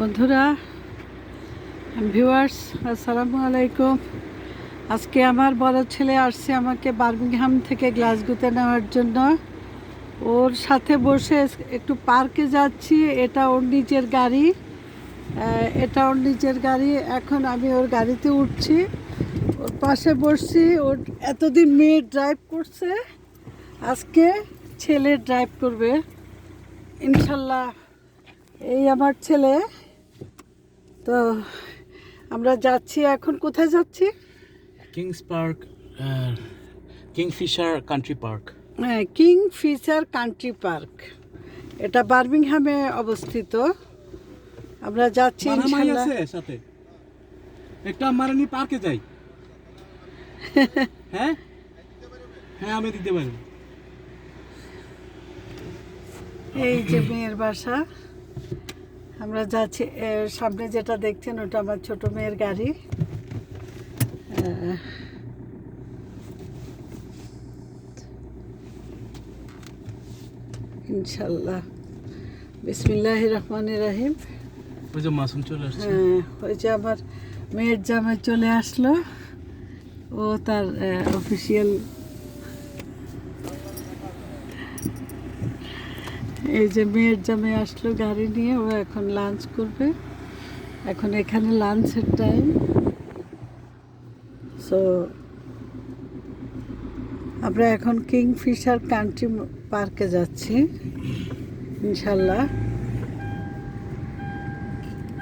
বন্ধুরা ভিউয়ার্স আসসালামু আলাইকুম। আজকে আমার বড় ছেলে আসছে আমাকে বার্মিংহাম থেকে গ্লাসগোতে নেওয়ার জন্য। ওর সাথে বসে একটু পার্কে যাচ্ছি, এটা ওর নিজের গাড়ি। এটা ওর নিজের গাড়ি, এখন আমি ওর গাড়িতে উঠছি। ওর পাশে বসছি, ওর এতদিন মেয়ে ড্রাইভ করছে, আজকে ছেলে ড্রাইভ করবে। ইনশাল্লাহ, এই আমার ছেলে। তো আমরা যাচ্ছি এখন কোথায় যাচ্ছি? Kings Park Kingfisher Country Park হ্যাঁ কিংফিশার কান্ট্রি পার্ক এটা বার্মিংহামে অবস্থিত। আমরা যাচ্ছি সাথে। একটা মারানি পার্কে যাই। হ্যাঁ? হ্যাঁ আমি দিতে পারি এই যে মেয়ের বাসা। আমরা যাচ্ছি সামনে যেটা দেখছেন ওটা আমার ছোট মেয়ের গাড়ি। ইনশাল্লাহ। বিসমিল্লাহ রহমান রাহিম। ওই যে মাসুম চলে আসছে। হ্যাঁ ওই যে আমার মেয়ের জামাই চলে আসলো। ও তার অফিসিয়াল এই যে মেয়ের জামে আসলো গাড়ি নিয়ে ও এখন লাঞ্চ করবে। এখন এখানে লাঞ্চের টাইম সো আমরা এখন কিংফিশার কান্ট্রি পার্কে যাচ্ছি ইনশাল্লাহ।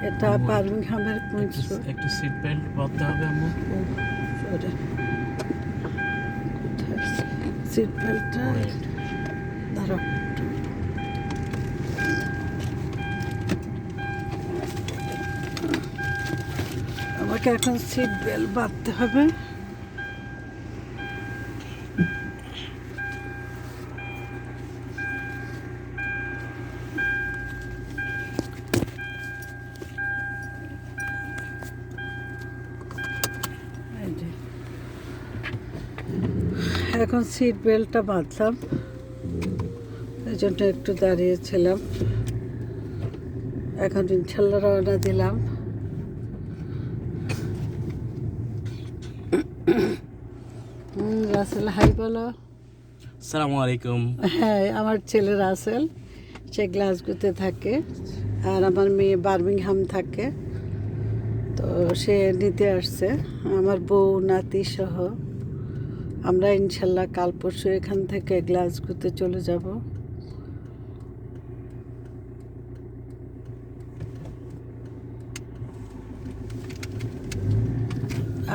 এটা বার্মিংহামের কুইন্স রোড একটু সিট বেল্ট বাঁধতে হবে আমার। সিট বেল্টটা ধরো আমাকে এখন সিট বেল্ট বাঁধতে হবে। এখন সিট বেল্টটা বাঁধলাম। এই জন্য একটু দাঁড়িয়েছিলাম। এখন ইনশাল্লাহ রওনা দিলাম। রাসেল হাই বলো। সালামু আলাইকুম। হ্যাঁ আমার ছেলে রাসেল সে গ্লাসগোতে থাকে আর আমার মেয়ে বার্মিংহাম থাকে। তো সে নিতে আসছে আমার বউ নাতি সহ। আমরা ইনশাল্লাহ কাল পরশু এখান থেকে গ্লাসগোতে চলে যাব।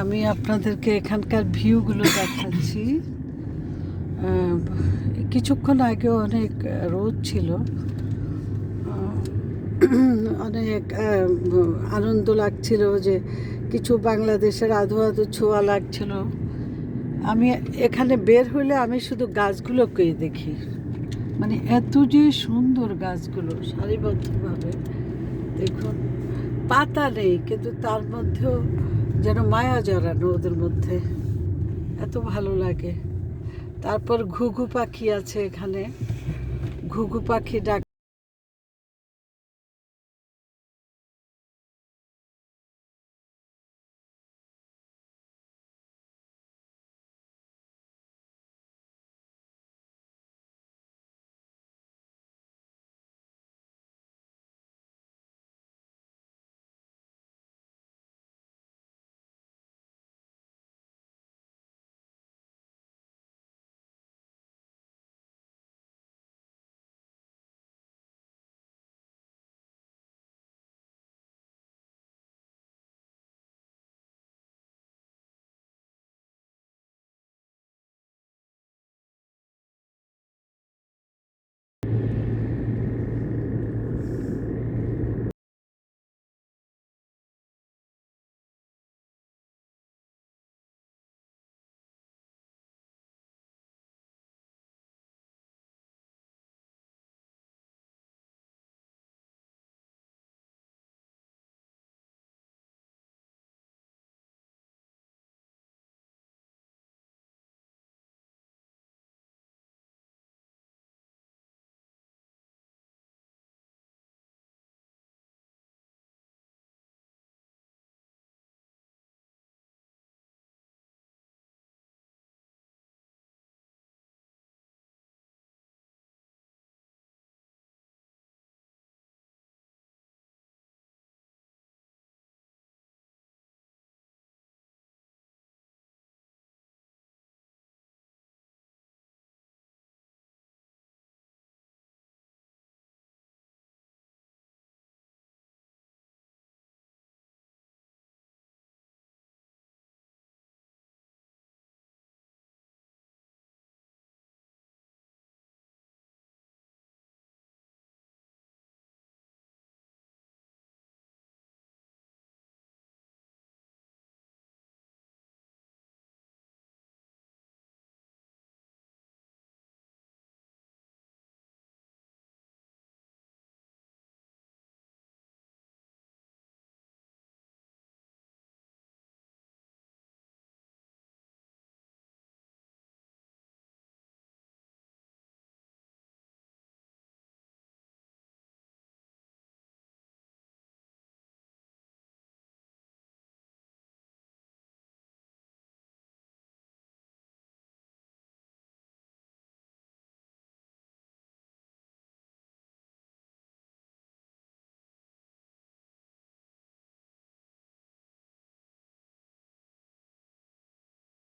আমি আপনাদেরকে এখানকার ভিউগুলো দেখাচ্ছি। কিছুক্ষণ আগে অনেক রোদ ছিল। অনেক আনন্দ লাগছিল যে কিছু বাংলাদেশের আধো আধো ছোঁয়া লাগছিল। আমি এখানে বের হলে আমি শুধু গাছগুলোকেই দেখি। মানে এত যে সুন্দর গাছগুলো, সারিবদ্ধভাবে। দেখুন, পাতা নেই, কিন্তু তার মধ্যেও যেন মায়া জড়ানো ওদের মধ্যে। এত ভালো লাগে। তারপর ঘুঘু পাখি আছে এখানে। ঘুঘু পাখি ডাক you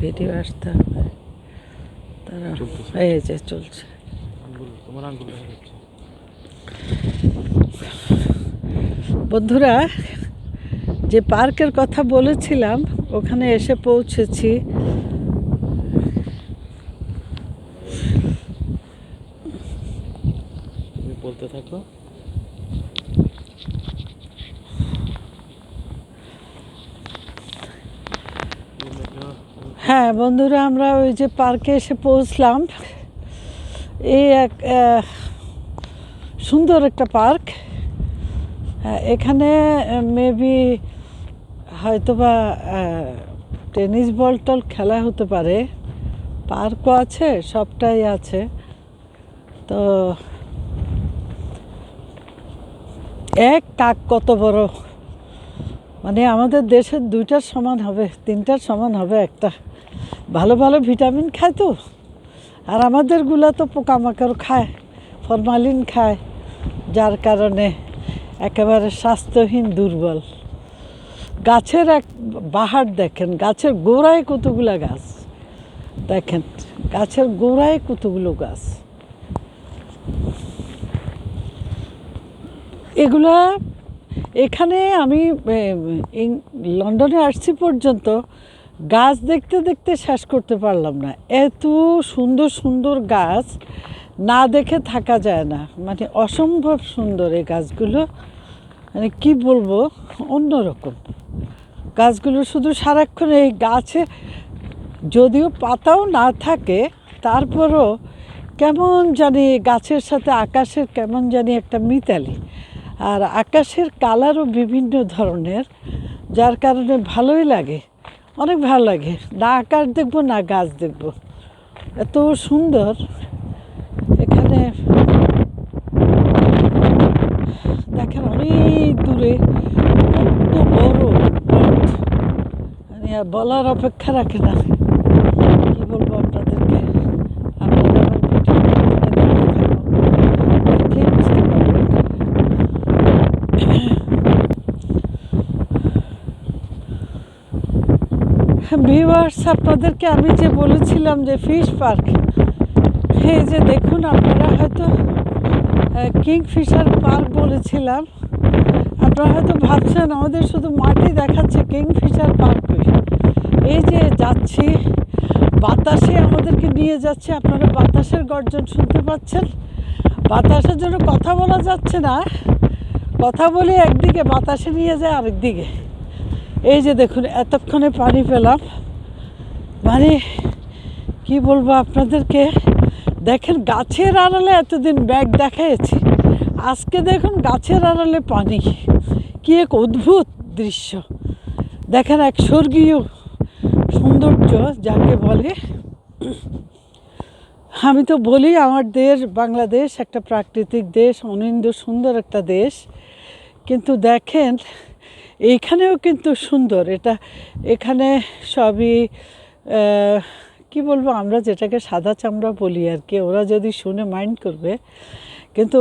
ভিডিও আসতে হবে। তারা। এই যে চলছে। বন্ধুরা যে পার্কের কথা বলেছিলাম ওখানে এসে পৌঁছেছি। বলতে থাকো। হ্যাঁ বন্ধুরা আমরা ওই যে পার্কে এসে পৌঁছলাম। এই এক সুন্দর একটা পার্ক। হ্যাঁ, এখানে মেবি হয়তোবা টেনিস বল টল খেলা হতে পারে। পার্কও আছে সবটাই আছে। তো এক কাক কত বড়? মানে আমাদের দেশের দুইটার সমান হবে তিনটার সমান হবে একটা। ভালো ভালো ভিটামিন খায় তো। আর আমাদেরগুলা তো পোকামাকড় খায়, ফরমালিন খায়, যার কারণে একেবারে স্বাস্থ্যহীন, দুর্বল। গাছের এক বাহার দেখেন, গাছের গোড়ায় কতগুলো গাছ? দেখেন, গাছের গোড়ায় কতগুলো গাছ? এগুলা এখানে আমি লন্ডনে আসছি পর্যন্ত গাছ দেখতে দেখতে শেষ করতে পারলাম না। এত সুন্দর সুন্দর গাছ না দেখে থাকা যায় না। মানে অসম্ভব সুন্দর এই গাছগুলো। মানে কি বলব, অন্যরকম। গাছগুলো শুধু সারাক্ষণ এই গাছে যদিও পাতাও না থাকে, তারপরও কেমন জানি গাছের সাথে আকাশের কেমন জানি একটা মিতালি। আর আকাশের কালারও বিভিন্ন ধরনের, যার কারণে ভালোই লাগে। অনেক ভালো লাগে। না আকাশ দেখব, না গাছ দেখব। এত সুন্দর। এখানে দেখেন অনেক দূরে কত বড় মানে বলার অপেক্ষা রাখে না কি বলব আপনাদেরকে আপনারা আমার ভিডিও দেখতে থাকুন দেখলেই বুঝতে পারবেন ভিউয়ার্স আপনাদেরকে আমি যে বলেছিলাম যে ফিশ পার্ক এই যে দেখুন আপনারা হয়তো কিংফিশার পার্ক বলেছিলাম। আপনারা হয়তো ভাবছেন আমাদের শুধু মাটি দেখাচ্ছে কিংফিশার পার্ক এই যে যাচ্ছি, বাতাসে আমাদেরকে নিয়ে যাচ্ছে, আপনারা বাতাসের গর্জন শুনতে পাচ্ছেন। বাতাসের জন্য কথা বলা যাচ্ছে না, কথা বলে একদিকে বাতাসে নিয়ে যায় আরেকদিকে। এই যে দেখুন, এতক্ষণে পানি পেলাম। মানে কি বলব আপনাদেরকে? দেখেন গাছের আড়ালে এতদিন ব্যাগ দেখাইছি। আজকে দেখুন গাছের আড়ালে পানি। কি এক অদ্ভুত দৃশ্য। দেখেন এক স্বর্গীয় সৌন্দর্য, যাকে বলে। আমি তো বলি, আমার দেশ বাংলাদেশ, একটা প্রাকৃতিক দেশ অনিন্দ সুন্দর একটা দেশ। কিন্তু দেখেন এইখানেও কিন্তু সুন্দর। এটা এখানে সবই কি বলব, আমরা যেটাকে সাদা চামড়া বলি আর কি, ওরা যদি শুনে মাইন্ড করবে। কিন্তু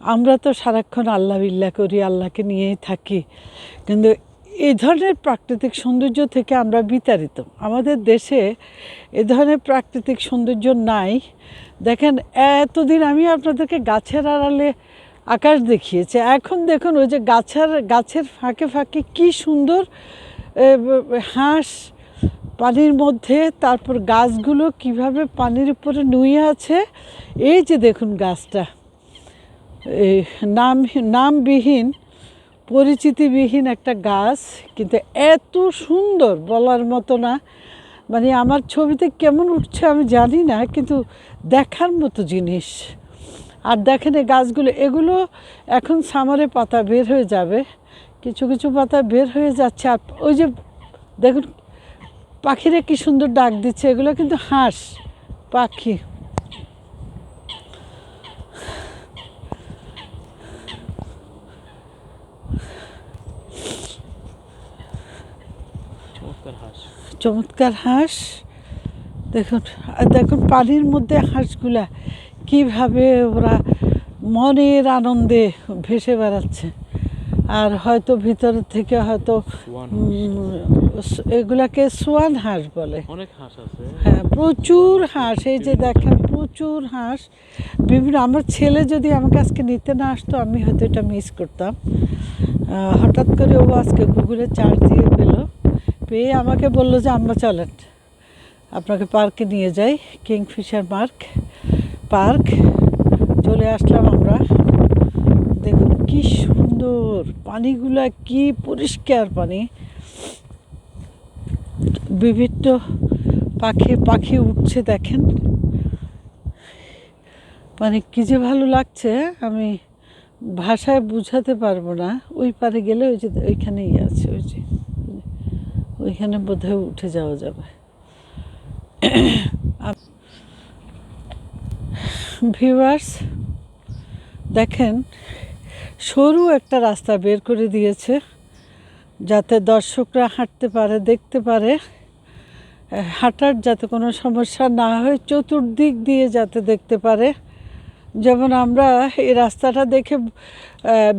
আমরা তো সারাক্ষণ আল্লাহ বিল্লাহ করি, আল্লাহকে নিয়েই থাকি। কিন্তু এই ধরনের প্রাকৃতিক সৌন্দর্য থেকে আমরা বিতাড়িত। আমাদের দেশে এ ধরনের প্রাকৃতিক সৌন্দর্য নাই। দেখেন, এতদিন আমি আপনাদেরকে গাছের আড়ালে আকাশ দেখিয়েছে। এখন দেখুন ওই যে গাছের গাছের ফাঁকে ফাঁকে কি সুন্দর হাঁস পানির মধ্যে, তারপর গাছগুলো কীভাবে পানির উপরে নুয়ে আছে। এই যে দেখুন গাছটা। নাম, নামবিহীন, পরিচিতিবিহীন একটা গাছ, কিন্তু এত সুন্দর বলার মতো না। মানে আমার ছবিতে কেমন উঠছে আমি জানি না, কিন্তু দেখার মতো জিনিস। আর দেখেন এই গাছগুলো এগুলো এখন সামারে পাতা বের হয়ে যাবে কিছু কিছু পাতা বের হয়ে যাচ্ছে। আর ওই যে দেখুন পাখিরা কি সুন্দর ডাক দিচ্ছে এগুলো কিন্তু হাঁস পাখি। চমৎকার হাঁস। চমৎকার হাঁস। দেখুন আর দেখুন পানির মধ্যে হাঁসগুলা কীভাবে ওরা মনের আনন্দে ভেসে বেড়াচ্ছে। আর হয়তো ভিতর থেকে হয়তো এগুলাকে সোয়ান হাঁস বলে। অনেক হাঁস হ্যাঁ প্রচুর হাঁস। এই যে দেখেন প্রচুর হাঁস। বিভিন্ন আমার ছেলে যদি আমাকে আজকে নিতে না আসতো আমি হয়তো এটা মিস করতাম। হঠাৎ করে ও আজকে গুগলে চার্জ দিয়ে পেল। পেয়ে আমাকে বলল যে আম্মা চলেন। আপনাকে পার্কে নিয়ে যাই কিংফিশার পার্ক পার্ক। চলে আসলাম আমরা। দেখুন কি সুন্দর পানিগুলা, কি পরিষ্কার পানি। বিভিন্ন পাখি পাখি উঠছে দেখেন। মানে কি যে ভালো লাগছে, আমি ভাষায় বুঝাতে পারব না। ওই পারে গেলে ওই যে ওইখানেই আছে, ওই যে ওইখানে বোধহয় উঠে যাওয়া যাবে। ভিউয়ার্স দেখেন, সরু একটা রাস্তা বের করে দিয়েছে, যাতে দর্শকরা হাঁটতে পারে, দেখতে পারে, হাঁটার যাতে কোনো সমস্যা না হয়, চতুর্দিক দিয়ে যাতে দেখতে পারে। যেমন আমরা এই রাস্তাটা দেখে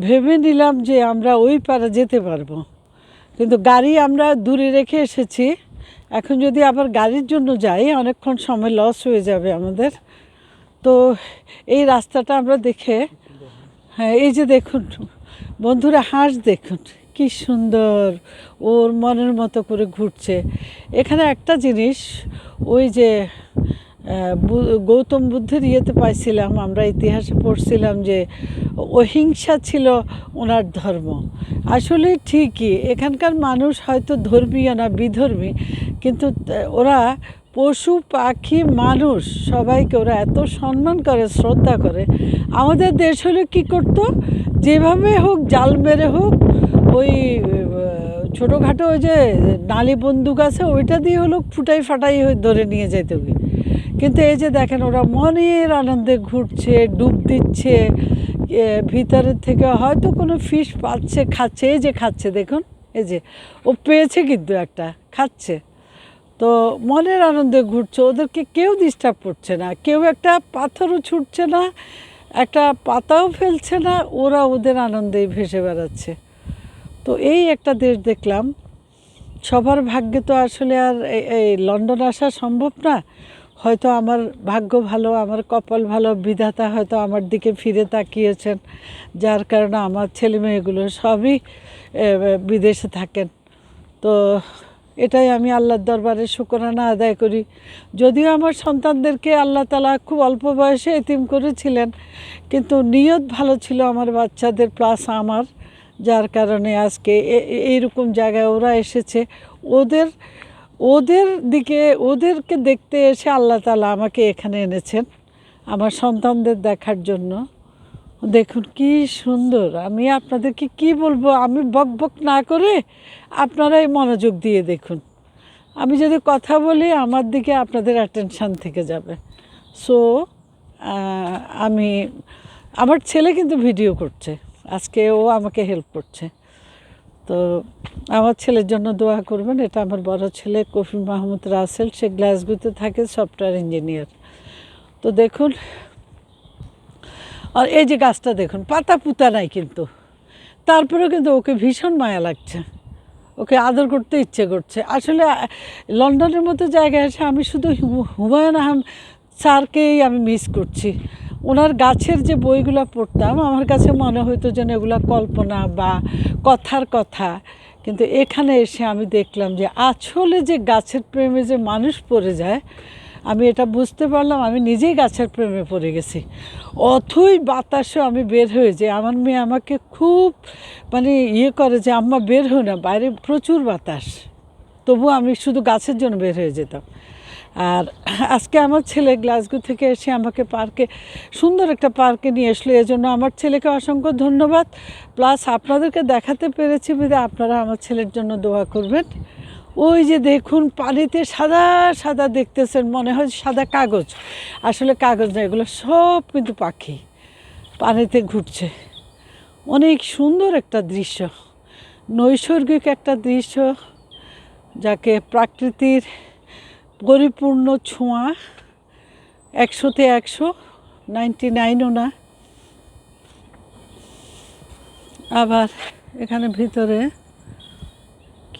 ভেবে নিলাম যে আমরা ওই পারে যেতে পারব। কিন্তু গাড়ি আমরা দূরে রেখে এসেছি। এখন যদি আবার গাড়ির জন্য যাই, অনেকক্ষণ সময় লস হয়ে যাবে আমাদের। তো এই রাস্তাটা আমরা দেখে হ্যাঁ এই যে দেখুন, বন্ধুরা হাঁস দেখুন, কি সুন্দর ওর মনের মতো করে ঘুরছে। এখানে একটা জিনিস, ওই যে গৌতম বুদ্ধের ইয়েতে পাইছিলাম, আমরা ইতিহাসে পড়ছিলাম যে, অহিংসা ছিল ওনার ধর্ম। আসলে ঠিকই, এখানকার মানুষ হয়তো ধর্মীয় না, বিধর্মী, কিন্তু ওরা পশু পাখি মানুষ, সবাইকে ওরা এত সম্মান করে, শ্রদ্ধা করে। আমাদের দেশ হলে কি করতো? যেভাবে হোক, জাল মেরে হোক, ওই ছোটোখাটো ওই যে নালি বন্দুক আছে, ওইটা দিয়ে হলো ফুটাই ফাটাই ধরে নিয়ে যেত কিন্তু এই যে দেখেন, ওরা মনের আনন্দে ঘুরছে, ডুব দিচ্ছে ভিতরের থেকে হয়তো কোনো ফিশ পাচ্ছে, খাচ্ছে, এই যে খাচ্ছে, দেখুন, এই যে, ও পেয়েছে কিন্তু একটা, খাচ্ছে। তো মনের আনন্দে ঘুরছে, ওদেরকে কেউ ডিস্টার্ব করছে না, কেউ একটা পাথরও ছুটছে না, একটা পাতাও ফেলছে না, ওরা ওদের আনন্দেই ভেসে বেড়াচ্ছে। তো এই একটা দেশ দেখলাম, সবার ভাগ্যে তো আসলে আর এই- লন্ডন আসা সম্ভব না। হয়তো আমার ভাগ্য ভালো, আমার কপাল ভালো, বিধাতা হয়তো আমার দিকে ফিরে তাকিয়েছেন, যার কারণে আমার ছেলে মেয়েগুলো সবই বিদেশে থাকেন। তো এটাই আমি আল্লাহর দরবারে শুকরানা আদায় করি। যদিও আমার সন্তানদেরকে আল্লাহ তালা খুব অল্প বয়সে এতিম করেছিলেন, কিন্তু নিয়ত ভালো ছিল আমার বাচ্চাদের প্লাস আমার, যার কারণে আজকে এইরকম জায়গায় ওরা এসেছে। ওদের ওদের দিকে, ওদেরকে দেখতে এসে আল্লাহ তালা আমাকে এখানে এনেছেন, আমার সন্তানদের দেখার জন্য। দেখুন, কি সুন্দর। আমি আপনাদেরকে কি বলব? আমি বক বক না করে আপনারাই মনোযোগ দিয়ে দেখুন। আমি যদি কথা বলি, আমার দিকে আপনাদের অ্যাটেনশান থেকে যাবে। সো আমি, আমার ছেলে কিন্তু ভিডিও করছে। আজকে ও আমাকে হেল্প করছে। তো, আমার ছেলের জন্য দোয়া করবেন। এটা আমার বড় ছেলে কফি মাহমুদ রাসেল। সে গ্লাসগুতে থাকে সফটওয়্যার ইঞ্জিনিয়ার তো দেখুন আর এই যে গাছটা দেখুন, পাতা পুতা নাই কিন্তু। তারপরেও কিন্তু ওকে ভীষণ মায়া লাগছে। ওকে আদর করতে ইচ্ছে করছে। আসলে লন্ডনের মতো জায়গায় এসে আমি শুধু হুমায়ুন আহম স্যারকেই আমি মিস করছি। ওনার গাছের যে বইগুলো পড়তাম, আমার কাছে মনে হতো যেন এগুলো কল্পনা বা কথার কথা। কিন্তু এখানে এসে আমি দেখলাম যে আসলে যে গাছের প্রেমে যে মানুষ পড়ে যায় আমি এটা বুঝতে পারলাম, আমি নিজেই গাছের প্রেমে পড়ে গেছি। অথই বাতাসে আমি বের হয়ে যাই। আমার মেয়ে আমাকে খুব মানে ইয়ে করে যে, আম্মা, বের হই না, বাইরে প্রচুর বাতাস। তবু আমি শুধু গাছের জন্য বের হয়ে যেতাম। আর আজকে আমার ছেলে গ্লাসগো থেকে এসে আমাকে পার্কে, সুন্দর একটা পার্কে নিয়ে আসলো। এজন্য আমার ছেলেকে অসংখ্য ধন্যবাদ। প্লাস আপনাদেরকে দেখাতে পেরেছি বিধে আপনারা আমার ছেলের জন্য দোয়া করবেন। ওই যে দেখুন, পানিতে সাদা সাদা দেখতেছেন, মনে হয় সাদা কাগজ। আসলে কাগজ না, এগুলো সব কিন্তু পাখি। পানিতে ঘুরছে। অনেক সুন্দর একটা দৃশ্য। নৈসর্গিক একটা দৃশ্য, যাকে প্রাকৃতির পরিপূর্ণ ছোঁয়া। একশোতে একশো, নাইনটি নাইনও না। আবার এখানে ভিতরে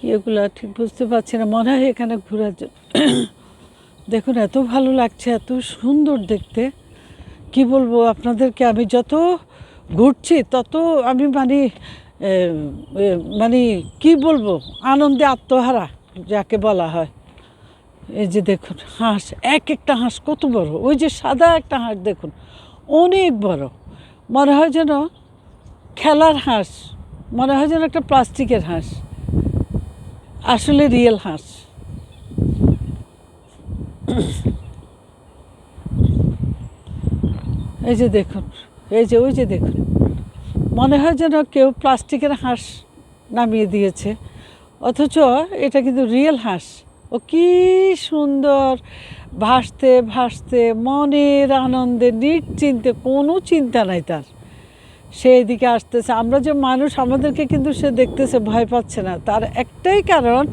কি এগুলো ঠিক বুঝতে পারছি না। মনে হয় এখানে ঘোরার জন্য। দেখুন, এত ভালো লাগছে, এত সুন্দর দেখতে। কি বলব, আপনাদেরকে আমি যত ঘুরছি, তত আমি মানে মানে কি বলব, আনন্দে আত্মহারা, যাকে বলা হয়। এই যে দেখুন, হাঁস, এক একটা হাঁস কত বড়। ওই যে সাদা একটা হাঁস, দেখুন, অনেক বড়। মনে হয় যেন খেলার হাঁস, মনে হয় যেন একটা প্লাস্টিকের হাঁস। আসলে রিয়েল হাঁস। এই যে দেখুন, এই যে, ওই যে দেখুন। মনে হয় যেন কেউ প্লাস্টিকের হাঁস নামিয়ে দিয়েছে। অথচ এটা কিন্তু রিয়েল হাঁস। ও কি সুন্দর! ভাসতে ভাসতে মনের আনন্দে, নিশ্চিন্তে, কোনো চিন্তা নাই তার। সে এদিকে আসতেছে। আমরা যে মানুষ, আমাদেরকে কিন্তু সে দেখতেছে, ভয় পাচ্ছে না। তার একটাই কারণ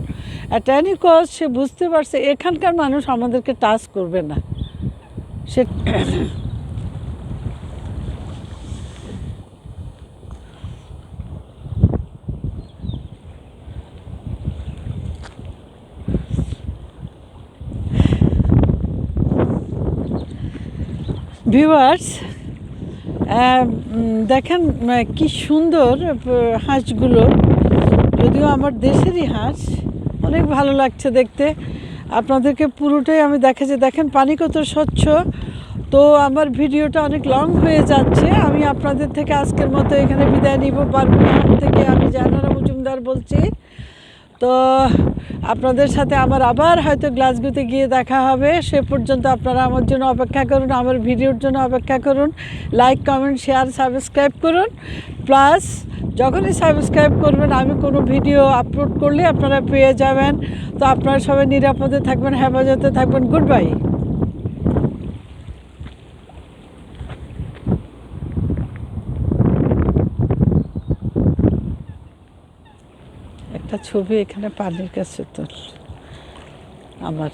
অ্যাটানি কজ সে বুঝতে পারছে, এখানকার মানুষ আমাদেরকে টাচ করবে না। সে ভিউয়ার্স দেখেন কি সুন্দর হাঁসগুলো। যদিও আমার দেশেরই হাঁস, অনেক ভালো লাগছে দেখতে। আপনাদেরকে পুরোটাই আমি দেখাচ্ছি। দেখেন, পানি কত স্বচ্ছ। তো আমার ভিডিওটা অনেক লং হয়ে যাচ্ছে। আমি আপনাদের থেকে আজকের মতো এখানে বিদায় নিব। বার্মিংহাম থেকে আমি জাহানারা মজুমদার বলছি। তো আপনাদের সাথে আমার আবার হয়তো গ্লাসগোতে গিয়ে দেখা হবে। সে পর্যন্ত আপনারা আমার জন্য অপেক্ষা করুন, আমার ভিডিওর জন্য অপেক্ষা করুন। লাইক কমেন্ট শেয়ার সাবস্ক্রাইব করুন। প্লাস যখনই সাবস্ক্রাইব করবেন, আমি কোনো ভিডিও আপলোড করলে আপনারা পেয়ে যাবেন। তো আপনারা সবাই নিরাপদে থাকবেন, হেফাজতে থাকবেন। গুড বাই একটা ছবি এখানে পানির কাছে তোল। আমার